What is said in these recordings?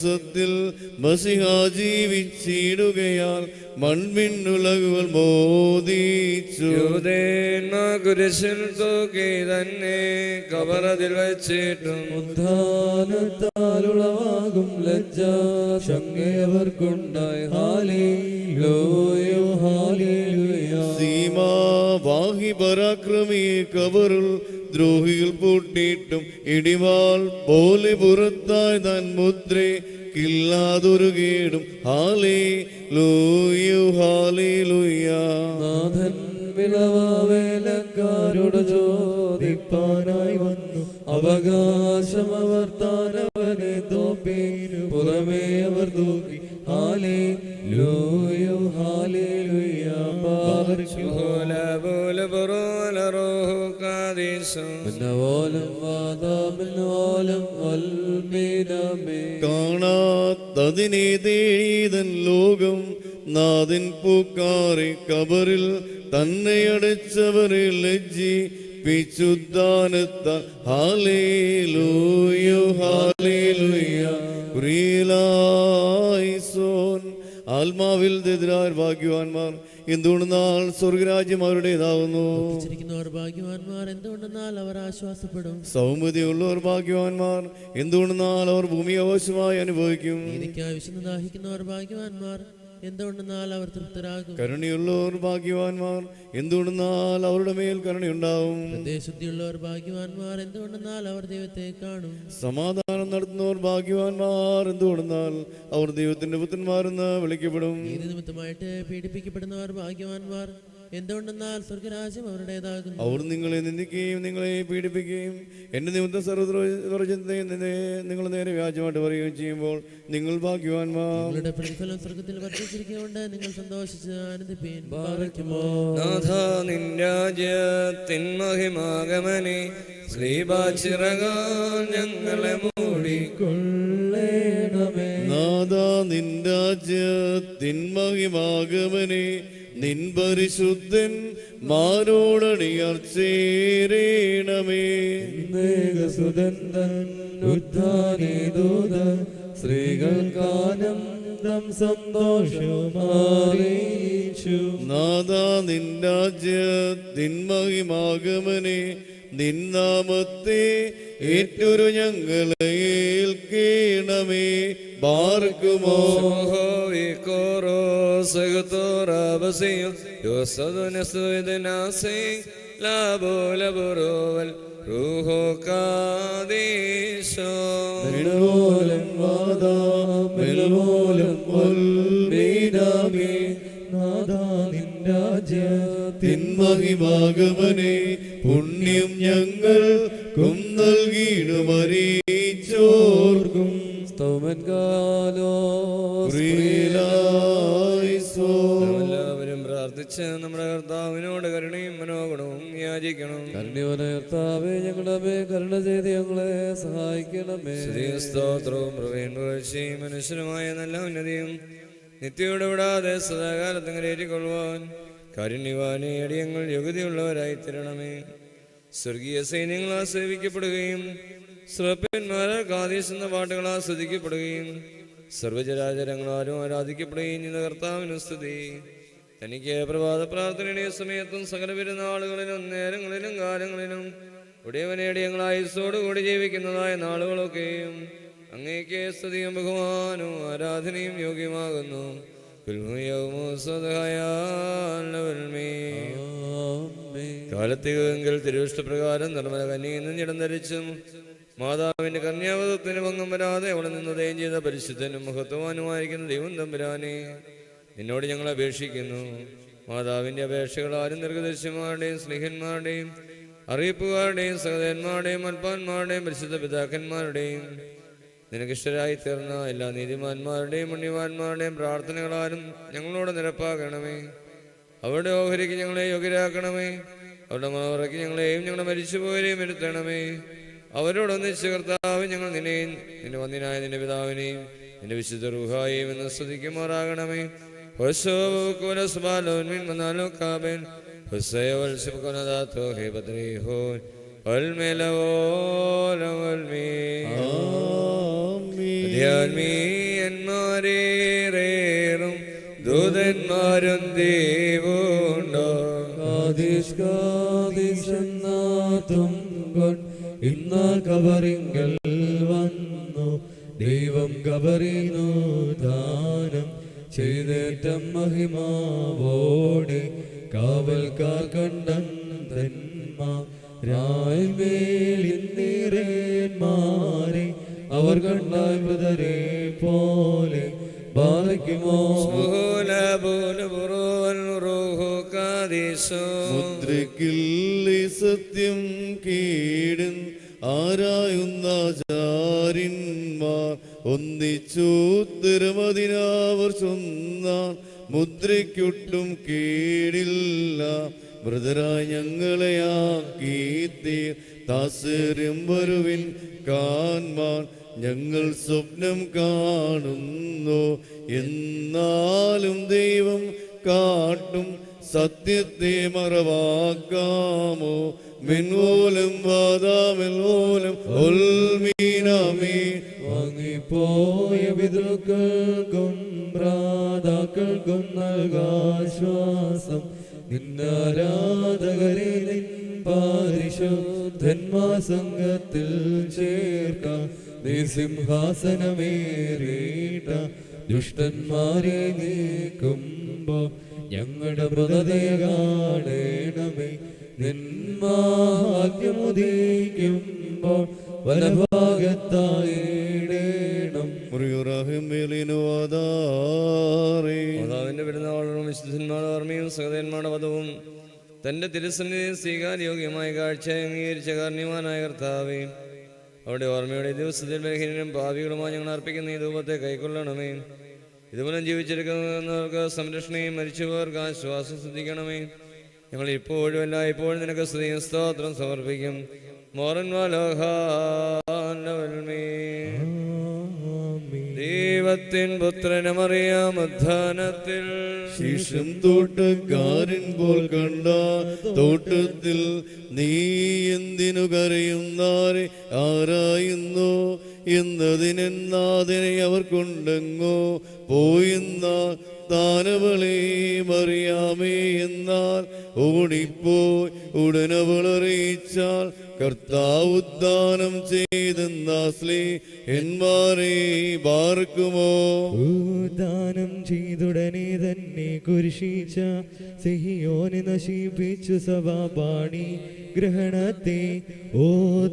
സത്തിൽ മസിഹ ജീവിച്ചിടുകയാൽ മൺവിണ്ണുലകുകൾ മോദിച്ചുരശിൽ കുരിശിൽ തൂക്കി തന്നെ കവറതിൽ വച്ചിട്ടും ഉദ്ധാനത്താലുളവാകും ലജ്ജ. ശങ്കേവർക്കുണ്ടായി ഹാലേ ലോയോ ഹാലേ സീമാ വാഹി പരാക്രമി കബറുൾ ദ്രോഹികൾ പൂട്ടിയിട്ടും ഇടിവാൾ പോലെ പുറത്തായി താൻ മുദ്രേ കില്ലാതൊരു കേടും. ഹാലേ ലൂയു ഹാലേ ലുയാഥൻ നാഥൻ വിളവാവേലക്കാരോട് ചോദിപ്പാനായി വന്നു. അവകാശം അവർ താനവനെ തോപ്പേനു പുറമേ അവർ തൂക്കി. ഹാലേ ലോയോ കാണാത്തതിനെ തേടിയതൻ ലോകം നാദിൻ പൂക്കാറി കബറിൽ തന്നെ അടച്ചവരെ ലജ്ജി പിച്ചുദ്ധാനത്ത ഹാലേ ലൂയോ ഹാലേ സോൻ. ആത്മാവിൽ എതിരായ ഭാഗ്യവാന്മാർ. എന്തുകൊണ്ടെന്നാൽ സ്വർഗരാജ്യം അവരുടേതാവുന്നു ആശ്വാസപ്പെടും. സൗമ്യതയുള്ളവർ ഭാഗ്യവാന്മാർ. എന്തുകൊണ്ടെന്നാൽ അവർ ഭൂമി ആവശ്യമായി അനുഭവിക്കും. നീതിക്കായി വിശന്ന് ദാഹിക്കുന്നവർ ഭാഗ്യവാന്മാർ. എന്തുകൊണ്ടെന്നാൽ അവർ തൃപ്തരാകും. കരുണയുള്ളവർ ഭാഗ്യവാന്മാർ. എന്തുകൊണ്ടെന്നാൽ അവരുടെ മേൽ കരുണയുണ്ടാവും. ഹൃദയശുദ്ധിയുള്ളവർ ഭാഗ്യവാന്മാർ. എന്തുകൊണ്ടെന്നാൽ അവർ ദൈവത്തെ കാണും. സമാധാനം നടത്തുന്നവർ ഭാഗ്യവാന്മാർ. എന്തുകൊണ്ടെന്നാൽ അവർ ദൈവത്തിന്റെ പുത്രന്മാരെന്ന് വിളിക്കപ്പെടും. നീതി നിമിത്തമായിട്ട് പീഡിപ്പിക്കപ്പെടുന്നവർ ഭാഗ്യവാന്മാർ. എന്തുകൊണ്ടെന്നാൽ സ്വർഗരാജ്യം അവരുടേതാകുന്നു. അവർ നിങ്ങളെ നിന്ദിക്കുകയും നിങ്ങളെ പീഡിപ്പിക്കുകയും എന്റെ നിമിത്തം സർവചിന്തയും നിങ്ങൾ നേരെ വ്യാജമായിട്ട് പറയുകയും ചെയ്യുമ്പോൾ നിങ്ങൾ ഭാഗ്യവാന്മാർ. നിങ്ങളുടെ പ്രതിഫലം സ്വർഗത്തിൽ വർദ്ധിച്ചിരിക്കുകൊണ്ട് നിങ്ങൾ സന്തോഷിച്ച് ആനന്ദിപ്പീൻ. നാഥ നിൻ രാജ്യത്തിൻ മഹിമാഗമനെ ശ്രീപാച്ചിറകാൻ ഞങ്ങളെ മൂടിക്കൊള്ളേണമേ നാഥ നിൻ രാജ്യത്തിൻ മഹിമാഗമനെ നിൻ പരിശുദ്ധൻ മാരോടണിയർ ചേരേണമേ സുതന്തൻ ഉദ്ധാനേതൂത സ്ത്രീകൾക്കാനന്ദം സന്തോഷമാറിയിച്ചു. നാദ നിൻ രാജ്യത്തിൻ മഹിമാഗമനെ നിന്നാമത്തെ ഏറ്റൊരു ഞങ്ങളെ ഏൽക്കേണമേ. ബാർക്കുമോ? നാദാ തിന്മഹിമാഗമനെ പുണ്യം ഞങ്ങൾ കും നൽകിയിടുമരീച്ചോർക്കും സ്തോമൻ കാലോ പ്രിയലായിസോ. പ്രാർത്ഥിച്ച് നമ്മുടെ കർത്താവിനോട് കരുണയും മനോഗുണവും യാചിക്കണം. കരുണ്യവനർത്താവേ ഞങ്ങളുടെ മേ കരുണ ചെയ്ത് ഞങ്ങളെ സഹായിക്കണമേ. സ്തോത്രവും പ്രവീൺ വീഴ്ചയും മനുഷ്യനുമായ നല്ല ഉന്നതിയും നിത്യയോടെ വിടാതെ സദാകാലത്ത് കരേറ്റിക്കൊള്ളുവാൻ കരുണിവാനെ അടിയങ്ങൾ യോഗ്യതയുള്ളവരായി തരണമേ. സ്വർഗീയ സൈന്യങ്ങൾ സേവിക്കപ്പെടുകയും ശ്രപ്പന്മാരാൽ കാതീസ് എന്ന പാട്ടുകൾ ആസ്വദിക്കപ്പെടുകയും സർവചരാചരങ്ങളാലും ആരാധിക്കപ്പെടുകയും ചെയ്യുന്ന കർത്താവിന് സ്തുതി. തനിക്ക് പ്രഭാത പ്രാർത്ഥനയുടെ സമയത്തും സകല പെരുന്നാളുകളിലും നേരങ്ങളിലും കാലങ്ങളിലും ഉടയവനേടിയങ്ങളായി കൂടി ജീവിക്കുന്നതായ നാളുകളൊക്കെയും അങ്ങേക്ക് സ്തുതിയും ബഹുമാനവും ആരാധനയും യോഗ്യമാകുന്നു. കാലത്തികെങ്കിൽ തിരുവിഷ്ടപ്രകാരം നിർമ്മല കന്യയിൽ നിന്നിടം ധരിച്ചും മാതാവിന്റെ കന്യാവതത്തിന് ഭംഗം വരാതെ അവിടെ നിന്ന് ഉദയം ചെയ്ത പരിശുദ്ധനും മഹത്വവാനുമായിരിക്കുന്ന ദൈവം തമ്പുരാനെ നിന്നോട് ഞങ്ങൾ അപേക്ഷിക്കുന്നു. മാതാവിന്റെ അപേക്ഷകളാരും നിർഗദർശിമാരുടെയും സ്നേഹന്മാരുടെയും അറിയിപ്പുകാരുടെയും സഹോദരന്മാരുടെയും അൽപ്പാന്മാരുടെയും പരിശുദ്ധ പിതാക്കന്മാരുടെയും നിനക്കിഷ്ടരായി തീർന്ന എല്ലാ നീതിമാന്മാരുടെയും പുണ്യവാന്മാരുടെയും പ്രാർത്ഥനകളാലും ഞങ്ങളോട് നിരപ്പാക്കണമേ. അവരുടെ ഓഹരിക്ക് ഞങ്ങളെ യോഗ്യരാക്കണമേ. അവരുടെ മാവറയ്ക്ക് ഞങ്ങളെയും ഞങ്ങളുടെ മരിച്ചുപോയരെയും എടുത്തണമേ അവരോടൊന്നിച്ച് കർത്താവ് ഞങ്ങൾ നിന്നെയും നിന്റെ വന്ദിനായ നിന്റെ പിതാവിനെയും നിന്റെ വിശുദ്ധ റുഹായെയും എന്ന് സ്തുതിക്കുമാറാകണമേ. യാൽമീയന്മാരേറേറും ദൂതന്മാരും കൊൺ ഇന്നാൾ കബറിങ്കൽ വന്നു ദൈവം കബറിനു ദാനം ചെയ്തേറ്റം മഹിമാവോടെ കാവൽക്കാർ കണ്ടന്മാ രായ്മേലിന്നേറേന്മാരെ അവർ കണ്ടാൽ മൃതരെ പോലെ മുദ്രയ്ക്കില്ലേ സത്യം കീടും ആരായുന്ന ചാരിന്മാർ ഒന്നിച്ചുത്തരമതിനാവർ ചൊന്നാൻ മുദ്രയ്ക്കൊട്ടും കേടില്ല. മൃതരായ ഞങ്ങളെയാക്കി തീർ. താസര്യം വരുവിൻ കാൺമാൻ ഞങ്ങൾ സ്വപ്നം കാണുന്നു. എന്നാലും ദൈവം കാട്ടും സത്യത്തെ മറവാക്കാമോ? മെൻമൂലം വാദാമെൽമൂലം ഒൽമീനാമേ. വാങ്ങിപ്പോയ പിതൃക്കൾക്കും ഭ്രാതാക്കൾക്കും നൽകാശ്വാസം. നിന്നാരാധകരെ നിൻ പരിശുദ്ധന്മാ സംഘത്തിൽ ചേർക്കാം. നീ സിംഹാസനമേറിയിട്ട ദുഷ്ടന്മാരെ നീക്കുമ്പോ ഞങ്ങളുടെ മൃതതയെ കാണണമേ. നിന്മാദ്യമുദീക്കുമ്പോൾ വലഭാഗത്തായിടേണം പെരുന്നാളും വിശുദ്ധന്മാരുടെ ഓർമ്മയും സഹോദരന്മാരുടെ വധവും തന്റെ തിരുസന്നിധി സ്വീകാര്യോഗ്യമായ കാഴ്ച അംഗീകരിച്ച കാരണവാനായ കർത്താവേ അവിടെ ഓർമ്മയുടെ ദിവസത്തിൽ ബലഹീനനും പാപികളുമായി ഞങ്ങൾ അർപ്പിക്കുന്ന ഈ ധൂപത്തെ കൈക്കൊള്ളണമേ. ഇതുപോലെ ജീവിച്ചെടുക്കുന്നവർക്ക് സംരക്ഷണയും മരിച്ചവർക്ക് ആശ്വാസം ശ്രദ്ധിക്കണമേ ഞങ്ങൾ ഇപ്പോഴും അല്ല ഇപ്പോഴും നിനക്ക് സ്ത്രീ സ്തോത്രം സമർപ്പിക്കും. മോറൻ ദൈവത്തിൻ പുത്രനമറിയാം ഉദ്ധാനത്തിൽ ശേഷം തോട്ടക്കാരൻ പോൽ കണ്ട തോട്ടത്തിൽ നീ എന്തിനു കരയുന്നാരെ ആരായുന്നു എന്നതിനെന്നാതിനെ അവർ കൊണ്ടെങ്ങോ പോയെന്ന താനവളെ മറിയാമേ എന്നാൽ ഓടിപ്പോയി ഉടനവൾ അറിയിച്ചാൽ കർത്താവ് ഉദ്ദാനം ചെയ്തെന്നാസ്ലി എന്മാരെ പാർക്കുമോ ദാനം ചെയ്തുടനെ തന്നെ കുരിശീച്ച സിഹിയോനെ നശിപ്പിച്ചു സഭാപാണി ഗ്രഹണത്തെ. ഓ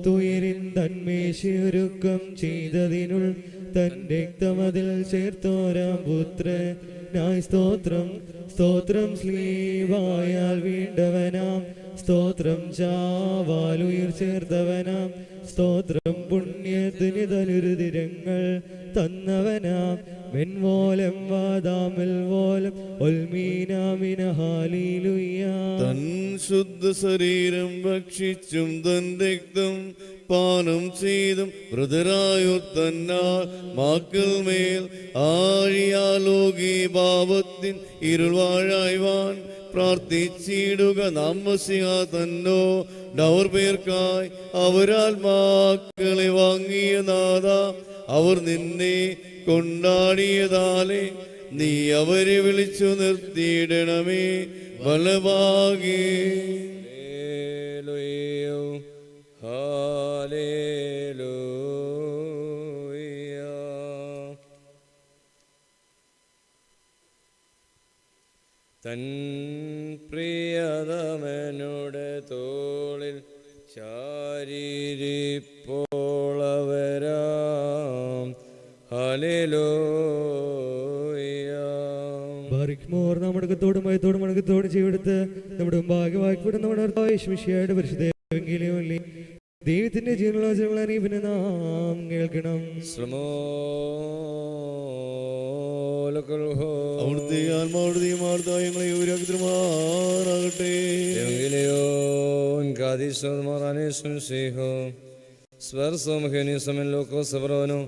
തുയരിൻ തന്മേശയൊരുക്കം ചെയ്തതിനുൾ തൻ രക്തമതിൽ ചേർത്തോരാം പുത്രനായി സ്തോത്രം സ്തോത്രം സ്ലീവായാൽ വീണ്ടവനാം സ്തോത്രം ചാവാലുയിർ ചേർത്തവനാം സ്തോത്രം പുണ്യത്തിന് തനുരുതിരങ്ങൾ തന്നവനാം. മെൻവോലം വാദാമിൽ വോലം ഒൽമീനാമിന ഹാലിലുയ്യാ തൻ ശുദ്ധ ശരീരം ഭക്ഷിച്ചും തൻ രക്തം പാനം ചെയ്തും മൃതരായോ തന്നാൽ മാക്കൾ മേൽ ആഴിയാലോകി ഭാവത്തിൻ ഇരുൾവാഴായ്വാൻ പ്രാർത്ഥിച്ചിടുക നാമസിക തന്നോ. ഡവർ പേർക്കായി അവരാത്മാക്കളെ വാങ്ങിയ നാഥ അവർ നിന്നെ കൊണ്ടാടിയതാലേ. നീ അവരെ വിളിച്ചു നിർത്തിയിടണമേ. ബലഭാഗേ തൻ പ്രിയതമനുടെ തോളിൽ ശാരീരിപ്പോളവരാം ബാരിക്മോർ നമ്മുടെ കത്തോടും മയത്തോടും മണക്കത്തോടും ചെയ്തെടുത്ത് നമ്മുടെ ഭാഗ്യവാക്യപ്പെടും നമ്മുടെ വിശ്വശിയായിട്ട് പരിശുദ്ധ ദൈവത്തിന്റെ ജീവനോചനങ്ങൾ അറിയിപ്പിന് നാം കേൾക്കണം. അവിടുത്തെ ആത്മാവുടെ ആർദ്ദായങ്ങളെ Kadishon Moranis Siho Sver ലോകോ Samen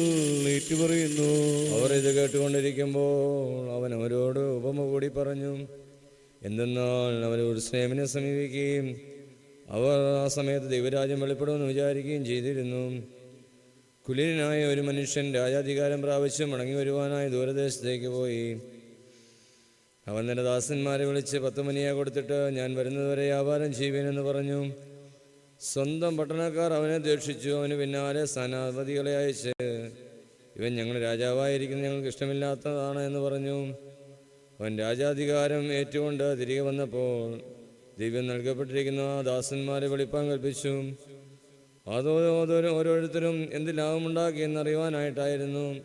ഏറ്റുപറയുന്നു അവർ ഇത് കേട്ടുകൊണ്ടിരിക്കുമ്പോൾ അവൻ അവരോട് ഉപമ കൂടി പറഞ്ഞു എന്തെന്നാൽ അവരോട് സ്നേഹനെ സമീപിക്കുകയും അവർ ആ സമയത്ത് ദൈവരാജ്യം വെളിപ്പെടുമെന്ന് വിചാരിക്കുകയും ചെയ്തിരുന്നു. കുലീനായ ഒരു മനുഷ്യൻ രാജാധികാരം പ്രാപിച്ച് മടങ്ങി വരുവാനായി ദൂരദേശത്തേക്ക് പോയി. അവൻ തന്റെ ദാസന്മാരെ വിളിച്ച് പത്ത് മണിയെ കൊടുത്തിട്ട് ഞാൻ വരുന്നതുവരെ വ്യാപാരം ചെയ്യുവേനെന്ന് പറഞ്ഞു. സ്വന്തം പട്ടണക്കാർ അവനെ ദ്വേഷിച്ചു. അവന് പിന്നാലെ സ്ഥാനാധിപതികളെ അയച്ച് ഇവൻ ഞങ്ങൾ രാജാവായിരിക്കുന്നത് ഞങ്ങൾക്ക് ഇഷ്ടമില്ലാത്തതാണ് എന്ന് പറഞ്ഞു. അവൻ രാജാധികാരം ഏറ്റുകൊണ്ട് തിരികെ വന്നപ്പോൾ ദിവ്യം നൽകപ്പെട്ടിരിക്കുന്ന ദാസന്മാരെ വെളിപ്പാൻ കൽപ്പിച്ചു. അതോ ഓരോ- ഓരോരുത്തരും എന്ത് ലാഭമുണ്ടാക്കി എന്നറിയുവാനായിട്ടായിരുന്നു.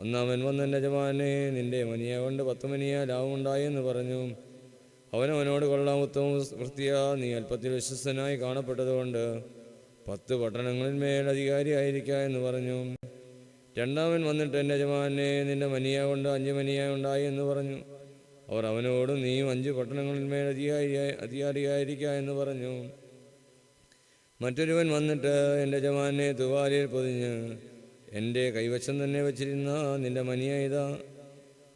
ഒന്നാമൻ വന്ന യജമാനെ നിന്റെ മനിയ കൊണ്ട് പത്ത് മനിയ ലാഭമുണ്ടായി എന്ന് പറഞ്ഞു. അവനവനോട് കൊള്ളാം ഉത്തമ വൃത്തിയ നീ അല്പത്തിൽ വിശ്വസ്തനായി കാണപ്പെട്ടതുകൊണ്ട് പത്ത് പട്ടണങ്ങളിൽ മേൽ അധികാരിയായിരിക്ക എന്ന് പറഞ്ഞു. രണ്ടാമൻ വന്നിട്ട് എന്റെ യജമാനെ നിന്റെ മനിയ കൊണ്ട് അഞ്ച് മനിയ ഉണ്ടായി എന്ന് പറഞ്ഞു. അവർ അവനോട് നീയും അഞ്ച് പട്ടണങ്ങളിൽ മേൽ അധികാരിയായി അധികാരിയായിരിക്ക എന്ന് പറഞ്ഞു. മറ്റൊരുവൻ വന്നിട്ട് എന്റെ യജമാനെ തുവാലിയിൽ പൊതിഞ്ഞ് എന്റെ കൈവശം തന്നെ വച്ചിരുന്ന നിന്റെ മനിയ ഇതാ.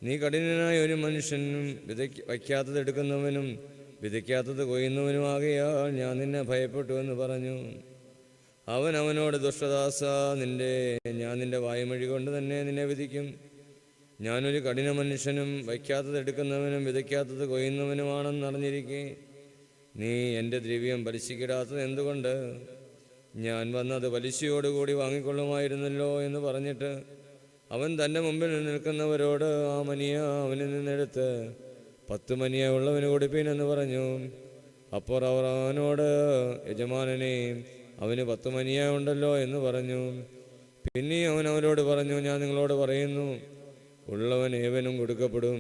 നീ കഠിനനായ ഒരു മനുഷ്യനും വിതയ്ക്ക് വയ്ക്കാത്തത് എടുക്കുന്നവനും വിതയ്ക്കാത്തത് കൊയ്യുന്നവനുമാകയാൽ ഞാൻ നിന്നെ ഭയപ്പെട്ടു എന്ന് പറഞ്ഞു. അവൻ അവനോട് ദുഷ്ടദാസ നിന്റെ ഞാൻ നിന്റെ വായ്മൊഴി കൊണ്ട് തന്നെ നിന്നെ വിധിക്കും. ഞാനൊരു കഠിന മനുഷ്യനും വയ്ക്കാത്തത് എടുക്കുന്നവനും വിതയ്ക്കാത്തത് കൊയ്യുന്നവനുമാണെന്ന് അറിഞ്ഞിരിക്കെ. നീ എന്റെ ദ്രവ്യം പലിശിക്കിടാത്തത് എന്തുകൊണ്ട്? ഞാൻ വന്നത് പലിശയോടുകൂടി വാങ്ങിക്കൊള്ളുമായിരുന്നല്ലോ എന്ന് പറഞ്ഞിട്ട് അവൻ തന്റെ മുമ്പിൽ നിൽക്കുന്നവരോട് ആ മനിയ അവനിൽ നിന്നെടുത്ത് പത്ത് മനിയ ഉള്ളവന് കൊടുപ്പീൻ എന്ന് പറഞ്ഞു. അപ്പോൾ അവർ അവനോട് യജമാനനെ അവന് പത്ത് മനിയ എന്ന് പറഞ്ഞു. പിന്നെ അവൻ അവരോട് പറഞ്ഞു ഞാൻ നിങ്ങളോട് പറയുന്നു ഉള്ളവൻ ഏവനും കൊടുക്കപ്പെടും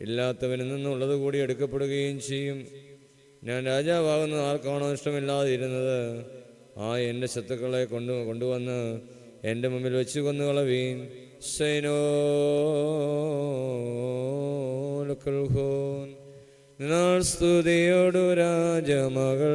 ഇല്ലാത്തവനിൽ നിന്നുള്ളത് കൂടി എടുക്കപ്പെടുകയും ചെയ്യും. ഞാൻ രാജാവാകുന്നത് ആർക്കാണോ ഇഷ്ടമില്ലാതിരുന്നത്? ആ എന്റെ ശത്രുക്കളെ കൊണ്ടു കൊണ്ടുവന്ന് എന്റെ മുമ്പിൽ വെച്ച് കൊന്നുകളവീൻ. സൈനോ സ്തുതിയോടു രാജമകൾ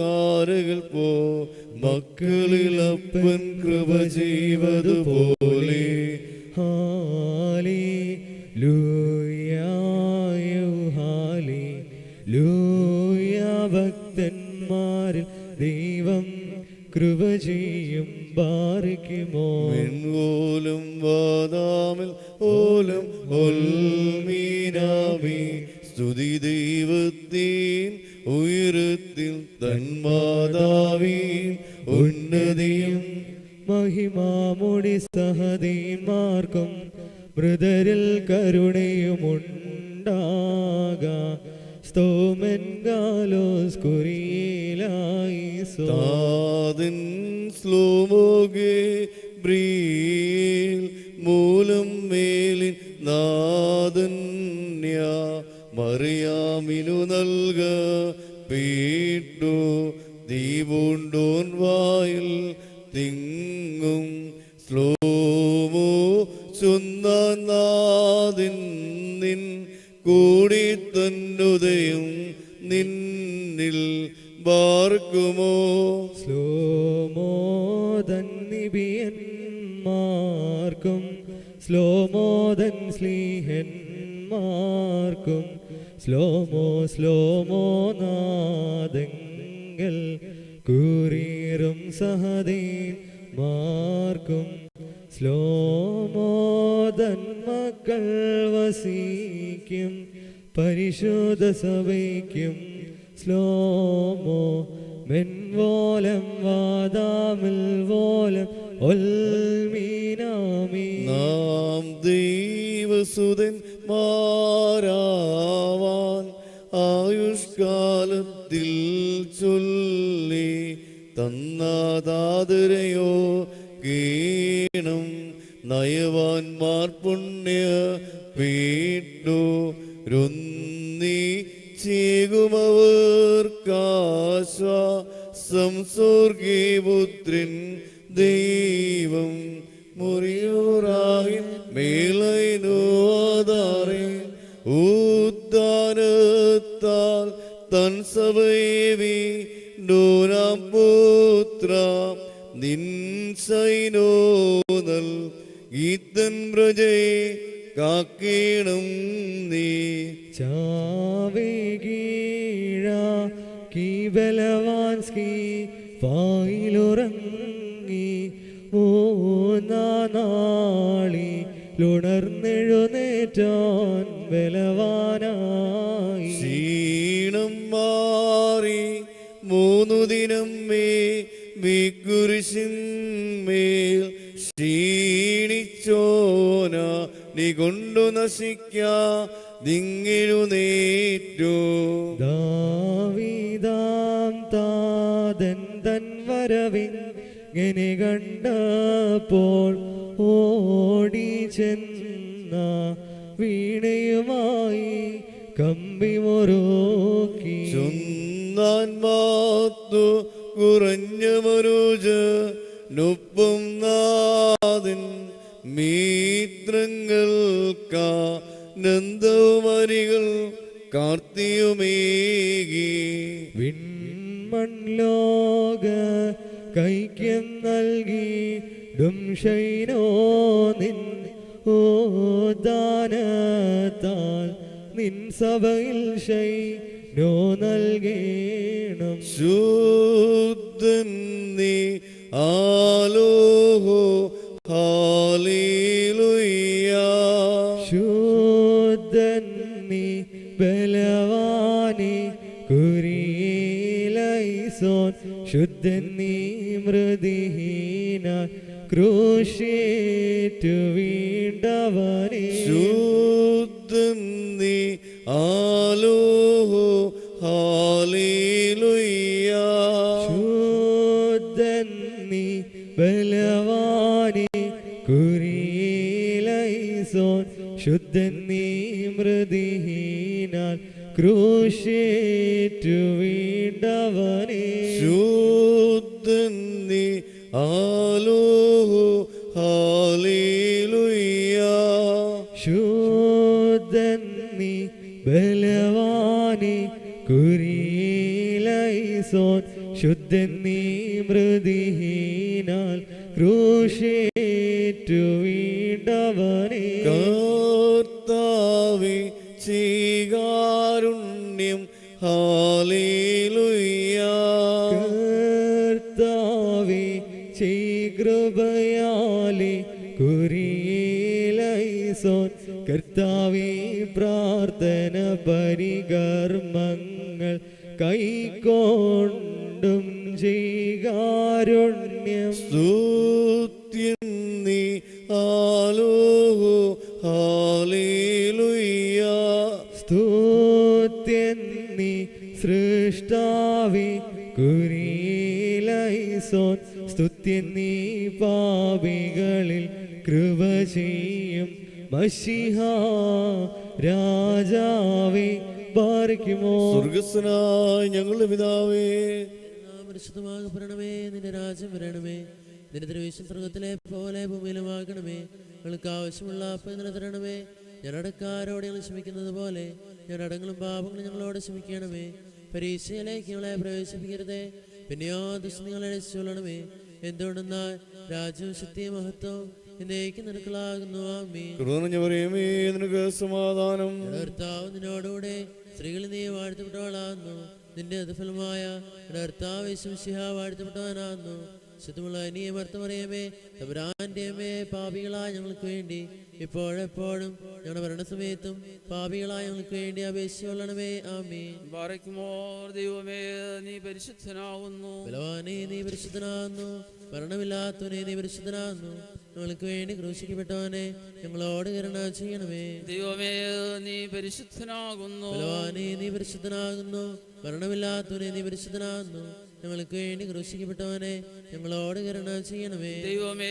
കാരകൾ പോ മക്കളിൽ അപ്പൻ കൃപ ചെയ്വതുപോലെ ഹാലേ ലൂയായോ ഹാലി ലൂയാ ഭക്തന്മാരിൽ ദൈവം കൃപ ചെയ്യും ബാറിക്കുമോ പോലും വാദാമിൽ ഓലം ഒൽമീനാമി. സ്തുതി ദൈവത്തിൻ ഉയരത്തിൽ തന്മാതാവീൻ ഉന്നതിയും മഹിമാമുടി സഹതിമാർക്കും മൃതരിൽ കരുണയുമുണ്ടാക. സ്തോമൻ ഗാലോസ് കുറിയിലായി സോ. താതൻ സ്ലോമോകെ ബ്രീൽ മൂലം മേലിൻ നാദന്യ മറിയാമിനു നൽക പീട്ടു ദീപുണ്ടോൻ വായിൽ തിങ്ങും ശ്ലോമോ ചുന്നാദിൻ നിൻ കൂടി തന്നുദയം നിന്നിൽ ബാർക്കുമോ സ്ലോമോദൻ നിബിയന്മാർക്കും സ്ലോമോദൻ സ്ലീഹന്മാർക്കും സ്ലോമോ സ്ലോമോ നാദങ്ങൾ കൂറീറും സഹദീൻ മാർക്കും സ്ലോമോദൻ മക്കൾ വസിക്കും പരിശോധ സഭയ്ക്കും സ്ലോമോ മെൻവോലം വാദാമിൽ വോലം നാം ദൈവസുതൻ മാരാവാൻ ആയുഷ്കാലത്തിൽ ചൊല്ലി തന്നാതാതിരയോ കീണം നയവാൻമാർ പുണ്യ പീട്ടു രുന്നി ചേകുമവർക്കാശ്വാസം സ്വർഗീപുത്രൻ ദൈവം മുറിയൂറായി മേലൈനോദാറി ഉദ്ധാനത്താൽ തൻ സവൈവി നൂനാം പുത്ര നിൻ സൈനോനൽ ഗീതൻ പ്രജയെ കാക്കീണം നീ. ചാവേ കീഴ കീ ബലവാൻസ്കി പായിലുറങ്ങി മൂന്നാളി ലുണർന്നെഴുന്നേറ്റാൻ ബലവാനായി. ക്ഷീണം മാറി മൂന്നു ദിനം മേ വിക്കുരിശിന്മേൽ ക്ഷീണിച്ചോന നീ കൊണ്ടു നശിക്കാ നിങ്ങിരുന്നേറ്റോ നേറ്റു വരവിങ്ങനെ കണ്ടപ്പോൾ ഓടി ചെന്ന വീണയുമായി കമ്പി മുറുക്കി ചൊന്നാൻ മാത്തു കുറഞ്ഞ മനുജ നൊപ്പം നാഥൻ മീത്രങ്ങൾക്ക നന്ദവരികൾ കാർത്തിയുമേകി. വിൺമൺ ലോക കൈക്യം നൽകി ഡുംഷൈനോ നിൻ ഓ ദാനത്താൽ നിൻ സഭയിൽ ശൈനോ നൽകേണം. ശുദ്ധൻ നീ ആലോഹോ ഹാലേലുയ്യാ. ശുദ്ധൻ നീ ബലവാനി കുരിയിലൈസോൻ ശുദ്ധൻ ക്രൂശേറ്റു വീണ്ടവനെ ശുദ്ധൻ നീ ആലോഹോ ഹാലേലുയ്യ. ശുദ്ധൻ നീ ബലവാനി കുരിയിലൈസോൻ. ശുദ്ധ നീ മൃദിഹീനാൽ ക്രൂശേറ്റു ശുദ്ധൻ നീ മൃദിഹീനാൽ ക്രൂശേറ്റു വീണ്ടവനെ. കർത്താവേ ചീകാരുണ്യം ഹാലേലുയ്യാ കർത്താവേ ചെയ്കൃപയാലെ കുരിയിലൈസോൻ. കർത്താവേ പ്രാർത്ഥന പരികർമ്മങ്ങൾ കൈക്കൊണ്ടും നീ പാപികളിൽ കൃപ ചെയ്യും. മഷിഹ രാജാവേ പാർക്കുമോ? സ്വർഗസ്വനായ ഞങ്ങളുടെ പിതാവേ. പരിശുദ്ധമാകപ്പെടണമേ നിന്റെ രാജ്യം വരണമേ. നിന്റെ തിരുവിശം സ്വർഗത്തിലെ പോലെ ഭൂമിയിലുമാകണമേ ഞങ്ങൾക്ക് ആവശ്യമുള്ള അപ്പം തരണമേ. ഞാൻ അടക്കാരോട് ഞങ്ങൾ ക്ഷമിക്കുന്നത് പോലെ ഞാൻ അടങ്ങളും പാപങ്ങളും ഞങ്ങളോട് ക്ഷമിക്കണമേ. പരീക്ഷയിലേക്ക് ഞങ്ങളെ പ്രവേശിപ്പിക്കരുതേ. പിന്നെയോ ദുഷ്ട നിങ്ങളെ രക്ഷിച്ചോളണമേ എന്തുകൊണ്ടെന്നാൽ രാജ്യവും ശക്തിയും മഹത്വവും എന്നേക്ക് നിനക്കളാകുന്നു ആമീ നിനക്ക് സമാധാനം. കർത്താവ് നിന്നോടുകൂടെ സ്ത്രീകൾ നീ വാഴ്ത്തപ്പെട്ടവളാകുന്നു. നിന്റെ അതിഫലമായ കർത്താവ് വാഴ്ത്തപ്പെട്ടവനാകുന്നു. ശുദ്ധമുള്ള അനിയമർത്ഥമറിയമേ തമ്പുരാന്റെ അമ്മേ പാപികളായ ഞങ്ങൾക്ക് വേണ്ടി. ഇപ്പോഴെപ്പോഴും ഞങ്ങളുടെ ഭരണസമയത്തും പാപികളായ ഞങ്ങൾക്ക് വേണ്ടി അപേക്ഷിച്ചുകൊള്ളണമേ ആമേ ദൈവമേ നീ പരിശുദ്ധനാവുന്നു. ബലവാനെ നീ പരിശുദ്ധനാകുന്നു. മരണമില്ലാത്തവനെ നീ പരിശുദ്ധനാകുന്നു. ഞങ്ങൾക്ക് വേണ്ടി ക്രൂശിക്കപ്പെട്ടവനെ ഞങ്ങളോട് കരുണ ചെയ്യണമേ. ദൈവമേ നീ പരിശുദ്ധനാകുന്നു. ബലവാനെ നീ പരിശുദ്ധനാകുന്നു. മരണമില്ലാത്തവനെ നീ പരിശുദ്ധനാകുന്നു. ഞങ്ങൾക്ക് വേണ്ടി ക്രൂശിക്കപ്പെട്ടവനെ ഞങ്ങളോട് കരുണ ചെയ്യണമേ. ദൈവമേ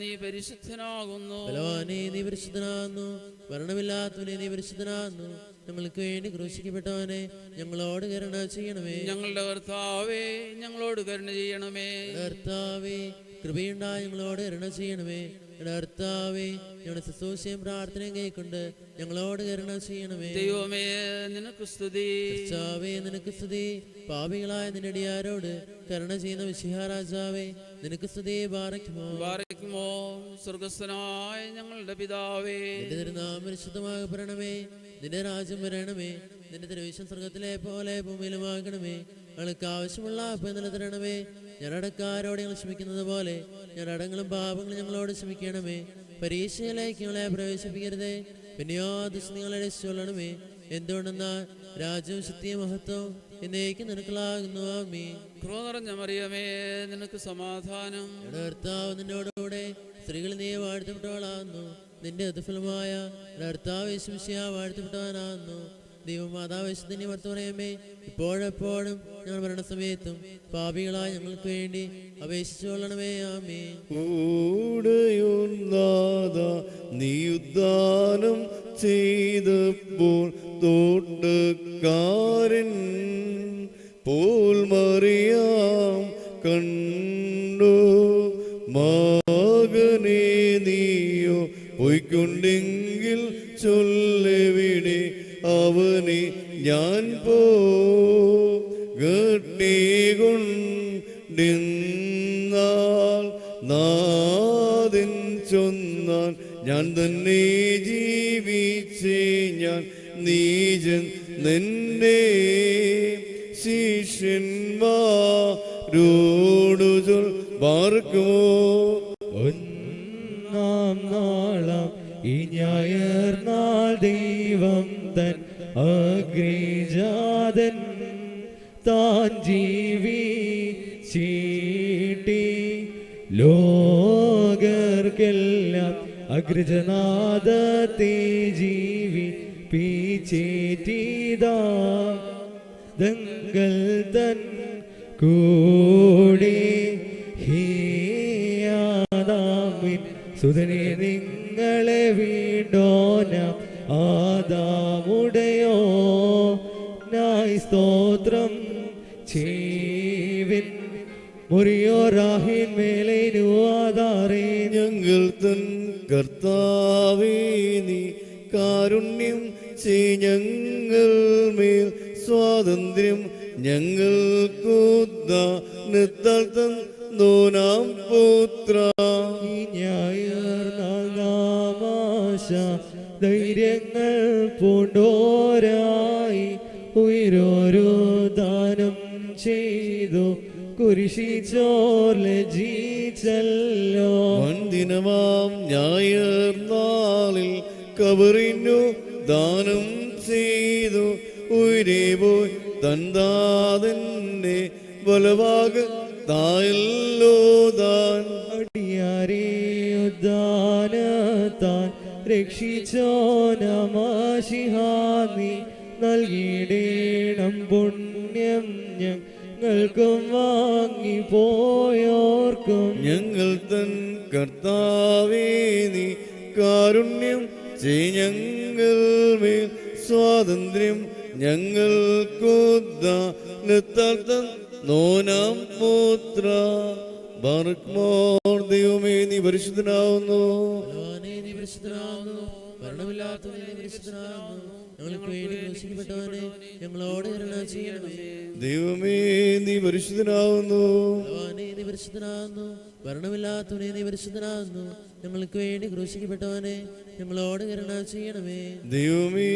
നീ പരിശുദ്ധനാകുന്നു. ബലവാനെ നീ പരിശുദ്ധനാകുന്നു. മരണമില്ലാത്തവനെ നീ പരിശുദ്ധനാകുന്നു. ഞങ്ങൾക്ക് വേണ്ടി ക്രൂശിക്കപ്പെട്ടവനെ ഞങ്ങളോട് കരുണ ചെയ്യണമേ. ഞങ്ങളുടെ കർത്താവേ ഞങ്ങളോട് കരുണ ചെയ്യണമേ. കർത്താവേ കൃപയുണ്ടായ ഞങ്ങളോട് കരുണ ചെയ്യണമേ. കർത്താവേ ഞങ്ങളുടെ ശുശ്രൂഷയും പ്രാർത്ഥനയും കൈക്കൊണ്ട് ഞങ്ങളോട് കരുണ ചെയ്യണമേ. ദൈവമേ നിനക്ക് സ്തുതി. കർത്താവേ നിനക്ക് സ്തുതി. പാപികളായ നിന്നടിയാരോട് കരുണ ചെയ്യുന്ന വിശിഹാരാജാവേ നിനക്ക് സ്തുതി. ബാറയ്ക്കുമോ. ബാറയ്ക്കുമോ. സ്വർഗസ്ഥനായ ഞങ്ങളുടെ പിതാവേ. നിന്റെ തിരുനാമം പരിശുദ്ധമാകപ്പെടണമേ നിന്റെ രാജ്യം വരണമേ. നിന്റെ തിരുവിശം സ്വർഗത്തിലെ പോലെ ഭൂമിയിലുമാകണമേ ഞങ്ങൾക്ക് ആവശ്യമുള്ള അപ്പം ഞങ്ങളടക്കാരോട് ഞങ്ങൾ ക്ഷമിക്കുന്നത് പോലെ ഞങ്ങളടങ്ങളും പാപങ്ങളും ഞങ്ങളോട് ക്ഷമിക്കണമേ. പരീക്ഷയിലേക്ക് ഞങ്ങളെ പ്രവേശിപ്പിക്കരുതേ. പിന്നെയോ ദുഷ്ട നിങ്ങളെ രക്ഷിച്ചൊള്ളണമേ എന്തുകൊണ്ടെന്നാൽ രാജ്യവും ശക്തിയും മഹത്വം എന്നേക്കും നിനക്കളാകുന്നു ആമീ കൃപ നിറഞ്ഞ മറിയമേ നിനക്ക് സമാധാനം. ഭർത്താവ് നിന്നോടുകൂടെ സ്ത്രീകൾ നീ വാഴ്ത്തപ്പെട്ടവളാകുന്നു. നിന്റെ അതിഫലമായ ഭർത്താവ് വിശ്വസിയാ വാഴ്ത്തപ്പെട്ടവനാകുന്നു. ദൈവമാതാവേശത്തിന്റെ വർത്തമേ ഇപ്പോഴെപ്പോഴും ഞങ്ങൾ മരണസമയത്തും പാപികളായ ഞങ്ങൾക്ക് വേണ്ടി അപേക്ഷിച്ചുകൊള്ളണമേ. ആമേ കൂടെയുണ്ടാത നീ ഉദ്ദാനം ചെയ്തപ്പോൾ തോട്ടക്കാരൻ തൻ അഗ്രിജാതൻ താൻ ജീവി ചീട്ടി ലോകർക്കെല്ലാം അഗ്രജനാദത്തെ ജീവി പീച്ചേറ്റിതാ ദങ്കൽ തൻ കൂടെ ഹീയാദാമിൻ. സുധനെ നിങ്ങളെ വീണ്ടോന ആദാ. സ്തോത്രം. ചെയ്വിൻ മുറിയോറാഹിൻ മേലേനു ആധാരേ. ഞങ്ങൾ തൻ കർത്താവേ നീ കാരുണ്യം ചെയ് ഞങ്ങൾ മേൽ സ്വാതന്ത്ര്യം ഞങ്ങൾക്കുദ്ദ നിത്തൽ തന്നോനാം പുത്ര. ഞായർ നാമാശ ധൈര്യങ്ങൾ പൂണ്ടോരായി ദാനം കുരിശി ചോല ജീച്ചല്ലോ. ദിനമാം ഞായർ നാളിൽ കബറിനു ദാനം ചെയ്തു. ഉയരെ പോയി തന്താതന്നെ വലവാക തായല്ലോ താൻ അടിയാരേ താൻ രക്ഷിച്ചോ നമാശിഹാനി നൽകിയിടേണം പുണ്യം ഞങ്ങൾക്കും വാങ്ങി പോയോർക്കും ഞങ്ങൾ തൻ കർത്താവേ നീ കാരുണ്യം ചെയ് ഞങ്ങൾ മേൽ. സ്വാതന്ത്ര്യം ഞങ്ങൾക്കുദ്ദ നിത്തൽ നോനാം പുത്ര. ബർക്മോർ ദൈവമേ നീ പരിശുദ്ധനാവുന്നു. നീ പരിശുദ്ധനാവുന്നു. മരണമില്ലാത്തവനെ നീ പരിശുദ്ധനാകുന്നു ഞങ്ങൾക്ക് വേണ്ടി ക്രൂശിക്കപ്പെട്ടവനെ ഞങ്ങളോട് കരുണ ചെയ്യണമേ. ദൈവമേ നീ പരിശുദ്ധനാവുന്നു ബലവാനേ നീ പരിശുദ്ധനാകുന്നു. ഭരണമില്ലാത്തവനെ നീ പരിശുദ്ധനാകുന്നു. ഞങ്ങൾക്ക് വേണ്ടി ക്രൂശിക്കപ്പെട്ടവനെ ഞങ്ങളോട് കരുണ ചെയ്യണമേ. ദൈവമേ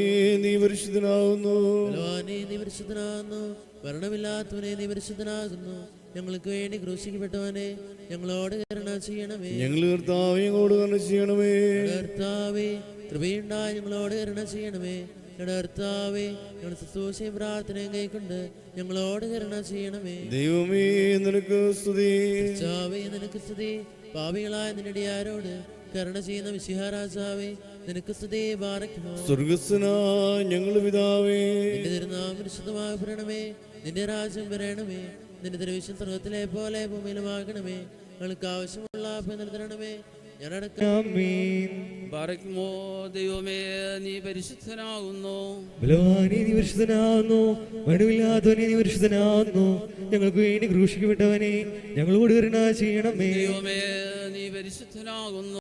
നീ പരിശുദ്ധനാവുന്നു ബലവാനേ നീ പരിശുദ്ധനാകുന്നു. ഭരണമില്ലാത്തവനെ നീ പരിശുദ്ധനാകുന്നു. ഞങ്ങൾക്ക് വേണ്ടി ക്രൂശിക്കപ്പെട്ടവനെ ഞങ്ങളോട് കരുണ ചെയ്യണമേ. ഞങ്ങൾ കർത്താവ് ഞങ്ങളോട് കരുണ ചെയ്യണമേ. കർത്താവേ കൃപയുണ്ടായി ഞങ്ങളോട് കരുണ ചെയ്യണമേ. ഞങ്ങളുടെ കർത്താവേ ഞങ്ങളുടെ ശുശ്രൂഷയും പ്രാർത്ഥനയും കൈക്കൊണ്ട് ഞങ്ങളോട് കരുണ ചെയ്യണമേ. ദൈവമേ നിനക്ക് സ്തുതി. നിനക്ക് സ്തുതി. പാപികളായ നിന്നടിയാരോട് കരുണ ചെയ്യുന്ന വിശിഹാരാജാവേ നിനക്ക് സ്തുതി. പാറയ്ക്കുമോ സ്വർഗസ്വനായ ഞങ്ങൾ പിതാവേ. നിന്റെ തിരുനാമം പരിശുദ്ധമാകപ്പെടണമേ നിന്റെ രാജ്യം വരണമേ. നിന്റെ തിരുവിശ്വം സ്വർഗത്തിലെ പോലെ ഭൂമിയിലുമാകണമേ. ഞങ്ങൾക്ക് ആവശ്യമുള്ള അപ്പം തരണമേ. ഞാനടക്കം ദൈവമേ നീ പരിശുദ്ധനാകുന്നു. ബലവാനെ നീ പരിശുദ്ധനാകുന്നു. മടുവില്ലാത്തവനെ നീ പരിശുദ്ധനാകുന്നു. ഞങ്ങൾക്ക് വേണ്ടി ക്രൂശിക്കപ്പെട്ടവനെ ഞങ്ങളോട് കരുണ ചെയ്യണമേ. ദൈവമേ നീ പരിശുദ്ധനാകുന്നു.